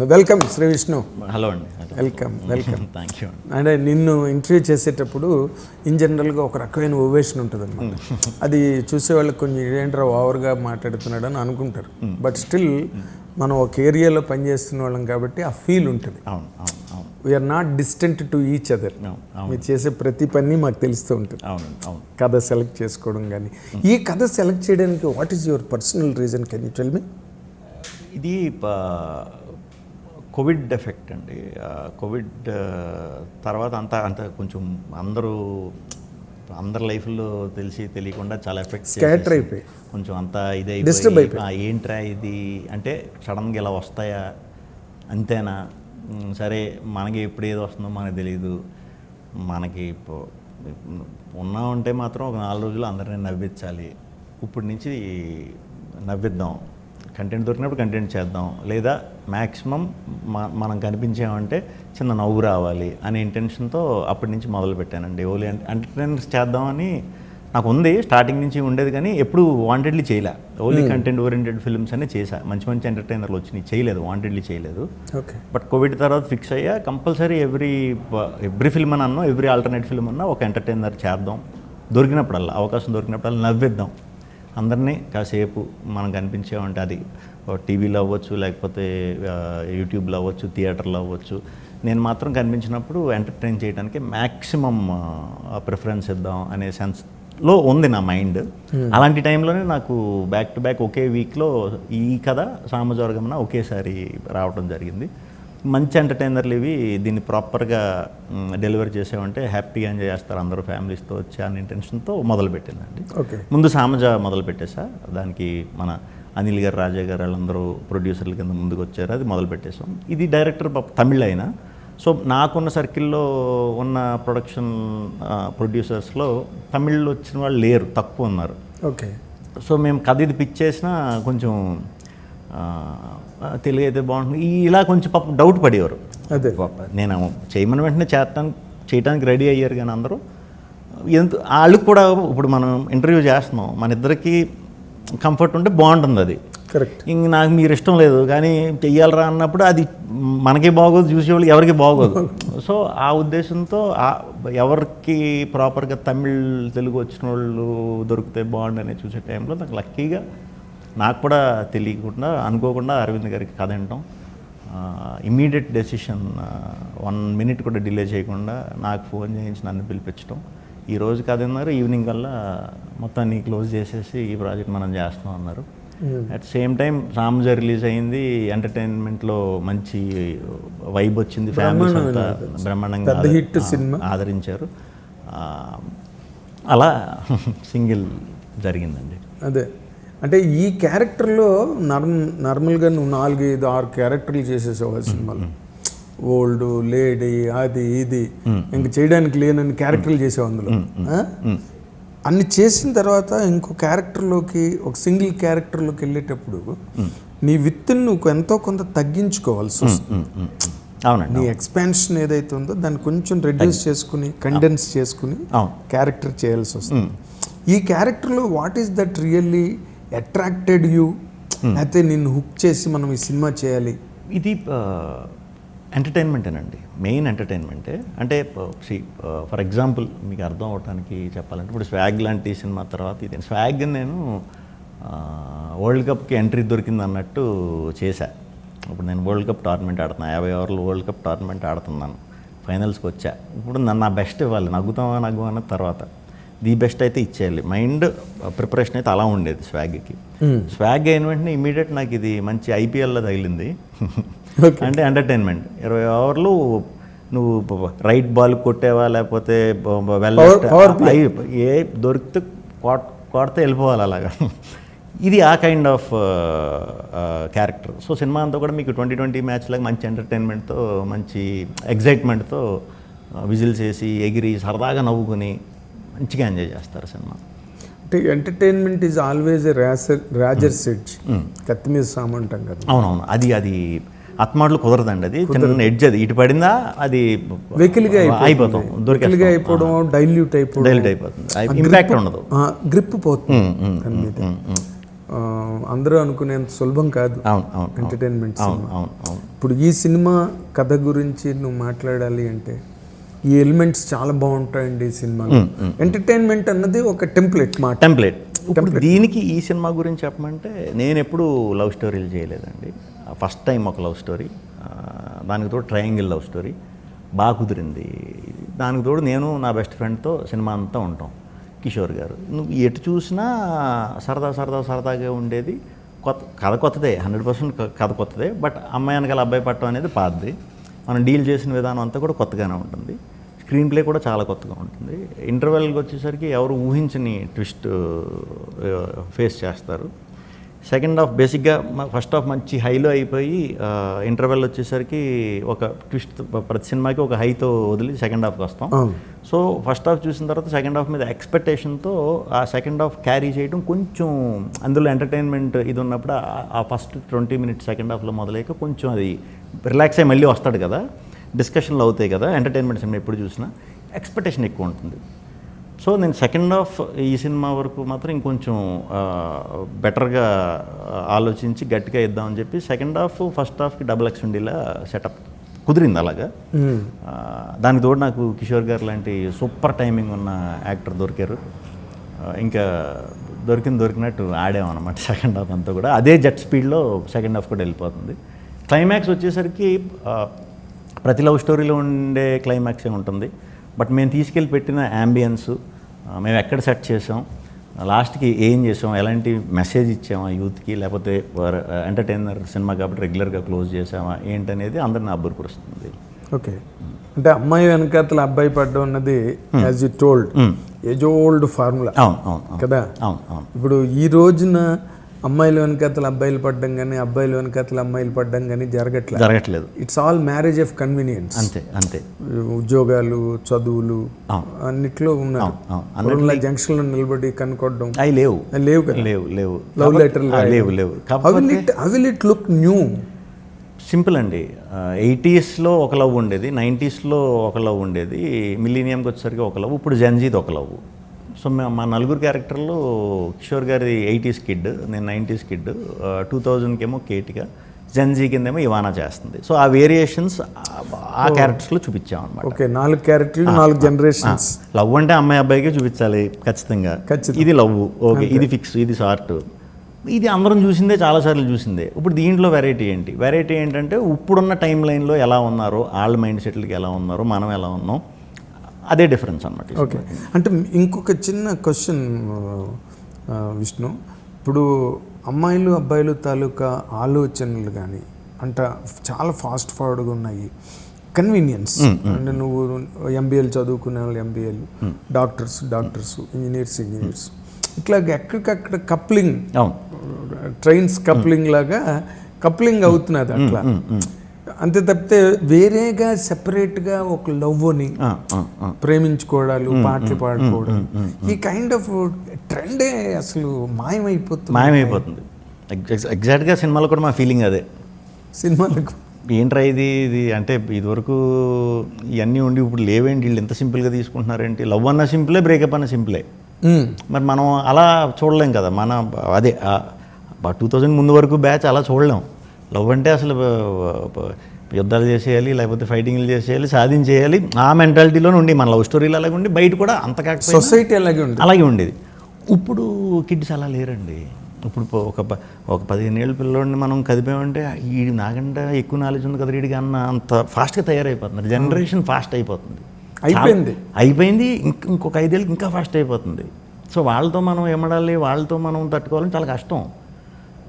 ఉంది welcome Shri Vishnu hello అండి. Welcome welcome thank you అంటే నిన్ను ఇంటర్వ్యూ చేసేటప్పుడు ఇన్ జనరల్గా ఒక రకమైన ఓవేషన్ ఉంటుంది అనమాట అది చూసే వాళ్ళకి కొంచెం ఏంట్రా ఓవర్గా మాట్లాడుతున్నాడు అని అనుకుంటారు బట్ స్టిల్ మనం ఒక ఏరియాలో పనిచేస్తున్న వాళ్ళం కాబట్టి ఆ ఫీల్ ఉంటుంది. అవును అవును అవును. We are not distant to each other మీరు చేసే ప్రతి పని మాకు తెలుస్తూ ఉంటుంది. అవును అవును. కథ సెలెక్ట్ చేసుకోవడం కానీ. ఈ కథ సెలెక్ట్ చేయడానికి what is your personal reason can you tell me ఇది కోవిడ్ ఎఫెక్ట్ అండి. కోవిడ్ తర్వాత అంతా అంత కొంచెం అందరూ అందరి లైఫ్లో తెలిసి తెలియకుండా చాలా ఎఫెక్ట్ స్కాటర్ అయిపోయి కొంచెం అంతా ఇదే ఏంట్రా ఇది? అంటే సడన్గా ఇలా వస్తాయా? అంతేనా? సరే మనకి ఎప్పుడు ఏది వస్తుందో మనకు తెలియదు మనకి ఇప్పుడు ఉన్నా ఉంటే మాత్రం ఒక నాలుగు రోజులు అందరినీ నవ్వించాలి. ఇప్పటి నుంచి నవ్విద్దాం. కంటెంట్ దొరికినప్పుడు కంటెంట్ చేద్దాం. లేదా మ్యాక్సిమం మనం కనిపించామంటే చిన్న నవ్వు రావాలి అనే ఇంటెన్షన్తో అప్పటి నుంచి మొదలు పెట్టానండి. ఓన్లీ ఎంటర్టైనర్స్ చేద్దామని నాకు ఉంది స్టార్టింగ్ నుంచి ఉండేది కానీ ఎప్పుడు వాంటెడ్లీ చేయలే. ఓన్లీ కంటెంట్ ఓరియంటెడ్ ఫిల్మ్స్ అనే చేశా. మంచి మంచి ఎంటర్టైనర్లు వచ్చినాయి. చేయలేదు వాంటెడ్లీ చేయలేదు. ఓకే బట్ కోవిడ్ తర్వాత ఫిక్స్ అయ్యా. కంపల్సరీ ఎవ్రీ ఎవ్రీ ఫిల్మ్ అని అన్నా ఎవ్రీ ఆల్టర్నేట్ ఫిల్మ్ అన్నా ఒక ఎంటర్టైనర్ చేద్దాం. దొరికినప్పుడల్లా అవకాశం దొరికినప్పుడల్లా నవ్విద్దాం. అందరినీ కాసేపు మనం కనిపించామంటే అది టీవీలో అవ్వచ్చు లేకపోతే యూట్యూబ్లో అవ్వచ్చు థియేటర్లో అవ్వచ్చు. నేను మాత్రం కనిపించినప్పుడు ఎంటర్టైన్ చేయడానికి మ్యాక్సిమం ప్రిఫరెన్స్ ఇద్దాం అనే సెన్స్లో ఉంది నా మైండ్. అలాంటి టైంలోనే నాకు బ్యాక్ టు బ్యాక్ ఒకే వీక్లో ఈ కథ సామజవర్గంన ఒకేసారి రావడం జరిగింది. మంచి ఎంటర్టైనర్లు ఇవి దీన్ని ప్రాపర్గా డెలివరీ చేసామంటే హ్యాపీగా ఎంజాయ్ చేస్తారు అందరూ ఫ్యామిలీస్తో వచ్చి అనే ఇంటెన్షన్తో మొదలుపెట్టిందండి. ఓకే. ముందు సామజ మొదలు పెట్టేసా దానికి మన అనిల్ గారు రాజా గారు వాళ్ళందరూ ప్రొడ్యూసర్ల కింద ముందుకు వచ్చారు అది మొదలు పెట్టేసాం ఇది డైరెక్టర్ తమిళ్ అయినా సో నాకున్న సర్కిల్లో ఉన్న ప్రొడక్షన్ ప్రొడ్యూసర్స్లో తమిళ్ళో వచ్చిన వాళ్ళు లేరు తక్కువ ఉన్నారు. ఓకే. సో మేము కథ ఇది పిచ్ చేసినా కొంచెం తెలుగు అయితే బాగుంటుంది. ఇలా కొంచెం పాపం డౌట్ పడేవారు. అదే. నేను చేయమని వెంటనే చేస్తాను చేయడానికి రెడీ అయ్యారు కానీ అందరూ. ఎంత వాళ్ళకి కూడా ఇప్పుడు మనం ఇంటర్వ్యూ చేస్తున్నాం. మన ఇద్దరికి కంఫర్ట్ ఉంటే బాగుంటుంది అది. కరెక్ట్ ఇంక నాకు మీరు ఇష్టం లేదు కానీ చెయ్యాలరా అన్నప్పుడు అది మనకి బాగోదు చూసేవాళ్ళకి ఎవరికి బాగోదు. సో ఆ ఉద్దేశంతో ఎవరికి ప్రాపర్గా తమిళ్ తెలుగు వచ్చిన వాళ్ళు దొరికితే బాగుండని చూసే టైంలో నాకు లక్కీగా నాకు కూడా తెలియకుండా అనుకోకుండా అరవింద్ గారికి కథ వినటం ఇమీడియట్ డెసిషన్ వన్ మినిట్ కూడా డిలే చేయకుండా నాకు ఫోన్ చేయించి నన్ను పిలిపించడం ఈ రోజు కథ అన్నారు ఈవినింగ్ కల్లా మొత్తాన్ని క్లోజ్ చేసేసి ఈ ప్రాజెక్ట్ మనం చేస్తాం అన్నారు. అట్ సేమ్ టైం సామజ రిలీజ్ అయింది ఎంటర్టైన్మెంట్లో మంచి వైబ్ వచ్చింది ఫ్యామిలీస్ అంతా బ్రహ్మాండంగా హిట్ సినిమా. ఆదరించారు. అలా సింగిల్ జరిగిందండి. అదే. అంటే ఈ క్యారెక్టర్లో నార్మ్ నార్మల్గా నువ్వు నాలుగు ఐదు ఆరు క్యారెక్టర్లు చేసేసావు ఆ సినిమాలో. ఓల్డ్ లేడీ అది ఇది. ఇంక చేయడానికి లేనని క్యారెక్టర్లు చేసావు అందులో? అన్ని చేసిన తర్వాత ఇంకో క్యారెక్టర్లోకి ఒక సింగిల్ క్యారెక్టర్లోకి వెళ్ళేటప్పుడు నీ విత్తుని నువ్వు ఎంతో కొంత తగ్గించుకోవాల్సి వస్తుంది. నీ ఎక్స్పాన్షన్ ఏదైతే ఉందో దాన్ని కొంచెం రెడ్యూస్ చేసుకుని కండెన్స్ చేసుకుని క్యారెక్టర్ చేయాల్సి వస్తుంది. ఈ క్యారెక్టర్లో what is that really attracted you అయితే నిన్ను హుక్ చేసి మనం ఈ సినిమా చేయాలి. ఇది ఎంటర్టైన్మెంటేనండి మెయిన్ ఎంటర్టైన్మెంటే అంటే ఫర్ ఎగ్జాంపుల్ మీకు అర్థం అవడానికి చెప్పాలంటే ఇప్పుడు స్వాగ్ లాంటి సినిమా తర్వాత ఇది. స్వాగ్ నేను వరల్డ్ కప్కి ఎంట్రీ దొరికింది అన్నట్టు చేశా. ఇప్పుడు నేను వరల్డ్ కప్ టోర్నమెంట్ ఆడుతున్నాను యాభై ఓవర్లు వరల్డ్ కప్ టోర్నమెంట్ ఆడుతున్నాను. ఫైనల్స్కి వచ్చా. ఇప్పుడు నన్ను నా బెస్ట్ ఇవ్వాలి. నగ్గుతామా నగ్గు అన్న తర్వాత. ది బెస్ట్ అయితే ఇచ్చేయాలి. మైండ్ ప్రిపరేషన్ అయితే అలా ఉండేది స్వాగ్కి. స్వాగ్ అయిన వెంటనే ఇమీడియట్ నాకు ఇది మంచి ఐపీఎల్లో తగిలింది. అంటే ఎంటర్టైన్మెంట్. ఇరవై ఓవర్లు నువ్వు రైట్ బాల్ కొట్టేవా లేకపోతే ఏ దొరికితే కొట్- కొడితే వెళ్ళిపోవాలి అలాగా. ఇది ఆ kind of character so cinema అంతా కూడా మీకు ట్వంటీ ట్వంటీ మ్యాచ్ లాగా మంచి ఎంటర్టైన్మెంట్తో మంచి ఎగ్జైట్మెంట్తో విజిల్స్ వేసి ఎగిరి సరదాగా నవ్వుకుని మంచిగా ఎంజాయ్ చేస్తారు సినిమా. అంటే entertainment is always a razor razor edge కత్తి మీద సాము అంటాం కదా. అవునవును. అది అది ఆత్మాటలు కుదరదండి అది. చిన్న ఎడ్జ్ అది. ఇటు పడిందా అది వెకిలిగా అయిపోతాం. దొరికేస్తాం. అయిపోవడం డైల్యూట్ అయిపోవడం. డైల్యూట్ అయిపోతుంది. ఇంపాక్ట్ ఉండదు. గ్రిప్ పోతుంది. దాని మీద. ఆ, అందరూ అనుకునేంత సులభం కాదు అవును అవును ఎంటర్టైన్మెంట్ అవును అవును అవును. ఇప్పుడు ఈ సినిమా కథ గురించి నువ్వు మాట్లాడాలి అంటే ఈ ఎలిమెంట్స్ చాలా బాగుంటాయండి ఈ సినిమాలో. ఎంటర్టైన్మెంట్ అన్నది ఒక టెంప్లెట్ మాట. టెంప్లెట్. దీనికి ఈ సినిమా గురించి చెప్పమంటే నేను ఎప్పుడు లవ్ స్టోరీలు చేయలేదండి. ఫస్ట్ టైం ఒక లవ్ స్టోరీ దానికి తోడు ట్రయాంగిల్ లవ్ స్టోరీ బాగా కుదిరింది. దానికి తోడు నేను నా బెస్ట్ ఫ్రెండ్తో సినిమా అంతా ఉంటాం కిషోర్ గారు. నువ్వు ఎటు చూసినా సరదా సరదా సరదాగా ఉండేది. కొత్త కథ కొత్తదే హండ్రెడ్ పర్సెంట్ కథ కొత్తదే బట్ అమ్మాయి వెనకాల అబ్బాయి పట్టం అనేది పాతది. మనం డీల్ చేసిన విధానం అంతా కూడా కొత్తగానే ఉంటుంది. స్క్రీన్ ప్లే కూడా చాలా కొత్తగా ఉంటుంది. ఇంటర్వెల్కి వచ్చేసరికి ఎవరు ఊహించని ట్విస్ట్ ఫేస్ చేస్తారు. సెకండ్ హాఫ్ బేసిక్గా ఫస్ట్ హాఫ్ మంచి హైలో అయిపోయి ఇంటర్వెల్ వచ్చేసరికి ఒక ట్విస్ట్ ప్రతి సినిమాకి ఒక హైతో వదిలి సెకండ్ హాఫ్కి వస్తాం. సో ఫస్ట్ హాఫ్ చూసిన తర్వాత సెకండ్ హాఫ్ మీద ఎక్స్పెక్టేషన్తో ఆ సెకండ్ హాఫ్ క్యారీ చేయడం కొంచెం అందులో ఎంటర్టైన్మెంట్ ఇది ఉన్నప్పుడు ఆ- ఆ ఫస్ట్ ట్వంటీ మినిట్స్ సెకండ్ హాఫ్లో మొదలయ్యాక కొంచెం అది రిలాక్స్ అయ్యి మళ్ళీ వస్తాడు కదా. డిస్కషన్లు అవుతాయి కదా ఎంటర్టైన్మెంట్ సినిమా ఎప్పుడు చూసినా. ఎక్స్పెక్టేషన్ ఎక్కువ ఉంటుంది. సో నేను సెకండ్ హాఫ్ ఈ సినిమా వరకు మాత్రం ఇంకొంచెం బెటర్గా ఆలోచించి గట్టిగా ఇద్దామని చెప్పి సెకండ్ హాఫ్ ఫస్ట్ హాఫ్కి డబుల్ ఎక్స్ ఉండేలా సెటప్ కుదిరింది అలాగా. దానికి తోడు నాకు కిషోర్ గారు లాంటి సూపర్ టైమింగ్ ఉన్న యాక్టర్ దొరికారు. ఇంకా దొరికింది దొరికినట్టు ఆడామన్నమాట సెకండ్ హాఫ్ అంతా కూడా. అదే జెట్ స్పీడ్లో సెకండ్ హాఫ్ కూడా వెళ్ళిపోతుంది. క్లైమాక్స్ వచ్చేసరికి ప్రతి లవ్ స్టోరీలో ఉండే క్లైమాక్సే ఉంటుంది. బట్ మేము తీసుకెళ్ళి పెట్టిన యాంబియన్స్ మేము ఎక్కడ సెట్ చేసాం లాస్ట్కి ఏం చేసాం ఎలాంటి మెసేజ్ ఇచ్చామా యూత్కి లేకపోతే ఎంటర్టైనర్ సినిమా కాబట్టి రెగ్యులర్గా క్లోజ్ చేసామా ఏంటనేది అందరిని అబ్బురపరుస్తుంది. ఓకే. అంటే అమ్మాయి వెనకాతల అబ్బాయి పడ్డం అన్నది as you told age old formula అవును అవును అవును. కదా? అవును అవును. ఇప్పుడు ఈ రోజున అమ్మాయిల వెనకాతల అబ్బాయిలు పడ్డం కానీ అబ్బాయిల వెనకాతల అమ్మాయిల పడ్డం కానీ జరగట్లేదు జరగట్లేదు. It's all marriage of convenience అంతే అంతే. ఉద్యోగాలు చదువులు. అన్నిట్లో ఉన్నారు. జంక్షన్లో నిలబడి కనుక్కోవడం. అవి లేవు. లేవు కదా? లేవు లేవు. లవ్ ఆ, లేవు లేవు. Will it look new simple అండి. ఎయిటీస్లో ఒక లవ్ ఉండేది నైంటీస్లో ఒక లవ్ ఉండేది మిలీనియంకి వచ్చేసరికి ఒక లవ్ ఇప్పుడు జెన్జీది ఒక లవ్. సో మేము మా నలుగురు క్యారెక్టర్లు కిషోర్ గారి ఎయిటీస్ కిడ్ నేను నైంటీస్ కిడ్ టూ థౌజండ్కి ఏమో కేటిగా జెన్జీ కిందేమో ఇవానా చేస్తుంది. సో ఆ వేరియేషన్స్ ఆ క్యారెక్టర్స్లో చూపించామన్నమాట ఓకే నాలుగు క్యారెక్టర్లు నాలుగు జనరేషన్స్ లవ్ అంటే అమ్మాయి అబ్బాయికే చూపించాలి ఖచ్చితంగా. ఖచ్చితం. ఇది లవ్ ఓకే ఇది ఫిక్స్ ఇది షార్ట్ ఇది అందరం చూసిందే చాలాసార్లు చూసిందే. ఇప్పుడు దీంట్లో వెరైటీ ఏంటి? వెరైటీ ఏంటంటే ఇప్పుడున్న టైం లైన్లో ఎలా ఉన్నారో వాళ్ళ మైండ్ సెట్లకి ఎలా ఉన్నారో మనం ఎలా ఉన్నాం. అదే డిఫరెన్స్ అనమాట ఓకే. అంటే ఇంకొక చిన్న క్వశ్చన్ విష్ణు. ఇప్పుడు అమ్మాయిలు అబ్బాయిలు తాలూకా ఆలోచనలు కానీ అంట చాలా ఫాస్ట్ ఫార్వర్డ్గా ఉన్నాయి. కన్వీనియన్స్ అంటే నువ్వు ఎంబీఏలు చదువుకునే వాళ్ళు ఎంబీఏలు డాక్టర్స్ డాక్టర్స్ ఇంజనీర్స్ ఇంజనీర్స్ ఇట్లా ఎక్కడికక్కడ కప్లింగ్ ట్రైన్స్ కప్లింగ్ లాగా కప్లింగ్ అవుతున్నది అట్లా. అంతే తప్పితే వేరేగా సెపరేట్గా ఒక లవ్ని. ప్రేమించుకోవడాలు పాటలు పాడుకోవడం ఈ కైండ్ ఆఫ్ ట్రెండే అసలు మాయమైపోతుంది. మాయమైపోతుంది. ఎగ్జాక్ట్ ఎగ్జాక్ట్గా సినిమాలో కూడా మా ఫీలింగ్ అదే. సినిమాలకు ఏంట్రా ఇది ఇది అంటే ఇదివరకు ఇవన్నీ ఉండి ఇప్పుడు లేవేంటి? వీళ్ళు ఎంత సింపుల్గా తీసుకుంటున్నారేంటి? లవ్ అన్న సింపులే బ్రేకప్ అన్న సింపులే. మరి మనం అలా చూడలేం కదా. మన అదే టూ థౌజండ్ ముందు వరకు బ్యాచ్ అలా చూడలేం. లవ్ అంటే అసలు యుద్ధాలు చేసేయాలి లేకపోతే ఫైటింగ్లు చేసేయాలి సాధించేయాలి ఆ మెంటాలిటీలోనే ఉండి మన లవ్ స్టోరీలు అలాగే ఉండి బయట కూడా అంత కాకపోయినా సొసైటీ అలాగే ఉంటుంది. అలాగే ఉండేది. ఇప్పుడు కిడ్స్ అలా లేరండి. ఇప్పుడు ఒక ఒక పదిహేను ఏళ్ళ పిల్లోడిని మనం కదిపామంటే ఈ నాకంటే ఎక్కువ నాలెడ్జ్ ఉంది కదా వీడికి అన్న అంత ఫాస్ట్గా తయారైపోతున్నారు జనరేషన్ ఫాస్ట్ అయిపోతుంది. అయిపోయింది. అయిపోయింది ఇంక ఇంకొక ఐదేళ్ళకి ఇంకా ఫాస్ట్ అయిపోతుంది. సో వాళ్ళతో మనం ఏమడాలి వాళ్ళతో మనం తట్టుకోవాలని చాలా కష్టం.